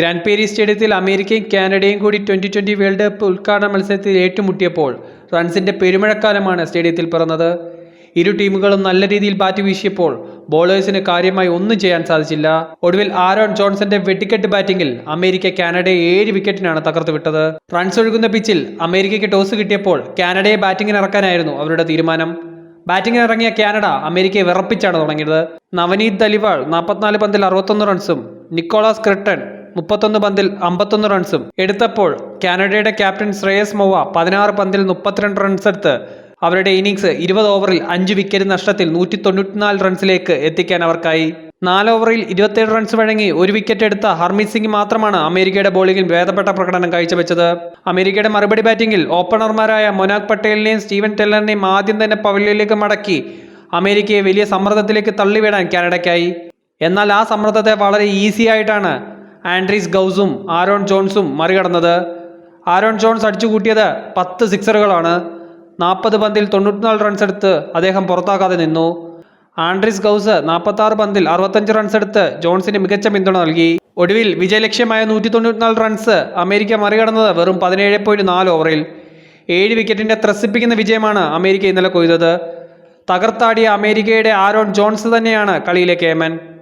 Grand പേരി സ്റ്റേഡിയത്തിൽ അമേരിക്കയും കാനഡയും കൂടി ട്വന്റി ട്വന്റി വേൾഡ് കപ്പ് ഉദ്ഘാടന മത്സരത്തിൽ ഏറ്റുമുട്ടിയപ്പോൾ റൺസിന്റെ പെരുമഴക്കാലമാണ് സ്റ്റേഡിയത്തിൽ പിറന്നത്. ഇരു ടീമുകളും നല്ല രീതിയിൽ ബാറ്റ് വീശിയപ്പോൾ ബോളേഴ്സിന് കാര്യമായി ഒന്നും ചെയ്യാൻ സാധിച്ചില്ല. ഒടുവിൽ ആരോൺ ജോൺസന്റെ വെട്ടിക്കെട്ട് ബാറ്റിംഗിൽ അമേരിക്ക കാനഡയെ ഏഴ് വിക്കറ്റിനാണ് തകർത്ത് വിട്ടത്. റൺസ് ഒഴുകുന്ന പിച്ചിൽ അമേരിക്കയ്ക്ക് ടോസ് കിട്ടിയപ്പോൾ കാനഡയെ ബാറ്റിംഗിന് ഇറക്കാനായിരുന്നു അവരുടെ തീരുമാനം. ബാറ്റിംഗിന് ഇറങ്ങിയ കാനഡ അമേരിക്കയെ വിറപ്പിച്ചാണ് തുടങ്ങിയത്. നവനീത് ദലിവാൾ നാൽപ്പത്തിനാല് പന്തിൽ അറുപത്തൊന്ന് റൺസും നിക്കോളാസ് ക്രിട്ടൺ മുപ്പത്തൊന്ന് പന്തിൽ അമ്പത്തൊന്ന് റൺസും. എടുത്തപ്പോൾ കാനഡയുടെ ക്യാപ്റ്റൻ ശ്രേയസ് മൊവ പതിനാറ് പന്തിൽ മുപ്പത്തിരണ്ട് റൺസ് എടുത്ത് അവരുടെ ഇന്നിങ്സ് ഇരുപത് ഓവറിൽ അഞ്ച് വിക്കറ്റ് നഷ്ടത്തിൽ നൂറ്റി തൊണ്ണൂറ്റിനാല് റൺസിലേക്ക് എത്തിക്കാൻ അവർക്കായി. നാല് ഓവറിൽ ഇരുപത്തിയേഴ് റൺസ് വഴങ്ങി ഒരു വിക്കറ്റ് എടുത്ത ഹർമീത് സിംഗ് മാത്രമാണ് അമേരിക്കയുടെ ബോളിംഗിൽ ഭേദപ്പെട്ട പ്രകടനം കാഴ്ചവെച്ചത്. അമേരിക്കയുടെ മറുപടി ബാറ്റിംഗിൽ ഓപ്പണർമാരായ മൊനാക് പട്ടേലിനെയും സ്റ്റീവൻ ടെല്ലറിനെയും ആദ്യം തന്നെ പവലിയനിലേക്ക് മടക്കി അമേരിക്കയെ വലിയ സമ്മർദ്ദത്തിലേക്ക് തള്ളിവിടാൻ കാനഡയ്ക്കായി. എന്നാൽ ആ സമ്മർദ്ദത്തെ വളരെ ഈസി ആയിട്ടാണ് ആൻഡ്രീസ് ഗൗസും ആരോൺ ജോൺസും മറികടന്നത്. ആരോൺ ജോൺസ് അടിച്ചുകൂട്ടിയത് പത്ത് സിക്സറുകളാണ്. നാൽപ്പത് പന്തിൽ തൊണ്ണൂറ്റിനാല് റൺസ് എടുത്ത് അദ്ദേഹം പുറത്താക്കാതെ നിന്നു. ആൻഡ്രീസ് ഗൗസ് നാൽപ്പത്തി പന്തിൽ അറുപത്തഞ്ച് റൺസ് എടുത്ത് ജോൺസിന് മികച്ച പിന്തുണ നൽകി. ഒടുവിൽ വിജയലക്ഷ്യമായ നൂറ്റി തൊണ്ണൂറ്റിനാല് റൺസ് അമേരിക്ക മറികടന്നത് വെറും പതിനേഴ് പോയിന്റ് നാല് ഓവറിൽ ഏഴ് വിക്കറ്റിന്റെ ത്രസിപ്പിക്കുന്ന വിജയമാണ് അമേരിക്ക ഇന്നലെ കൊയ്തത്. തകർത്താടിയ അമേരിക്കയുടെ ആരോൺ ജോൺസ് തന്നെയാണ് കളിയിലെ കേമൻ.